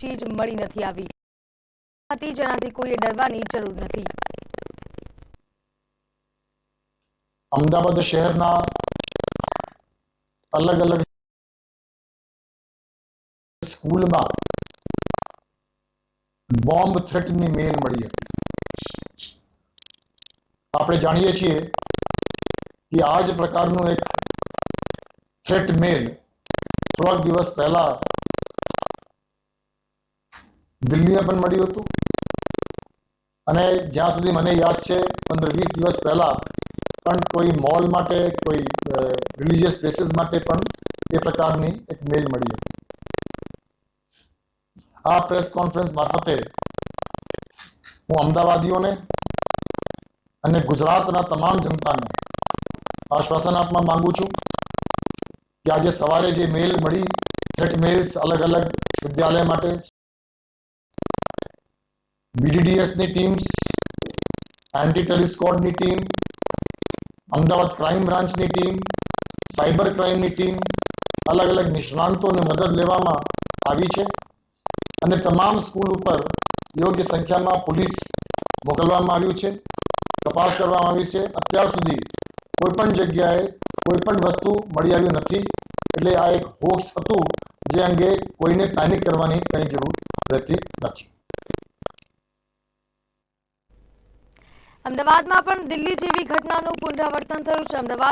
ચીજ મળી નથી આવી. હતી જેનાથી કોઈએ ડરવાની જરૂર નથી. અમદાવાદ શહેરના અલગ અલગ સ્કૂલમાં બોમ્બ થ્રેટની મેલ મળી હતી. આપણે જાણીએ છીએ કે આ જ પ્રકારનું એક થ્રેટ મેલ થોડાક દિવસ પહેલા દિલ્હીમાં પણ મળ્યું હતું. અને જ્યાં સુધી મને યાદ છે પંદર વીસ દિવસ પહેલા પણ કોઈ મોલ માટે, કોઈ રિલિજિયસ પ્લેસીસ માટે પણ એ પ્રકારની એક મેલ મળી હતી. આ પ્રેસ કોન્ફરન્સ મારફતે હું અમદાવાદીઓને અને ગુજરાતના તમામ જનતાને આશ્વાસન આપવા માંગુ છું કે આજે સવારે જે મેલ મળી થ્રેટ મેલ્સ અલગ અલગ વિદ્યાલય માટે બીડીડીએસની ટીમ્સ એન્ટી ટેલિસ્કોડની ટીમ અમદાવાદ ક્રાઇમ બ્રાન્ચની ટીમ સાયબર ક્રાઇમની ટીમ અલગ અલગ નિષ્ણાંતોને મદદ લેવામાં આવી છે. અને તમામ સ્કૂલ ઉપર યોગ્ય સંખ્યામાં પોલીસ મોકલવામાં આવ્યું છે, તપાસ કરવામાં આવી છે. અત્યાર સુધી કોઈ પણ જગ્યાએ કોઈ પણ વસ્તુ મળી આવ્યું નથી, એટલે આ એક હોક્સ હતું, જે અંગે કોઈને પેનિક કરવાની કંઈ જરૂર રહેતી નથી. અમદાવાદમાં પણ દિલ્હી જેવી ઘટનાનું પુનરાવર્તન થયું છે. અમદાવાદ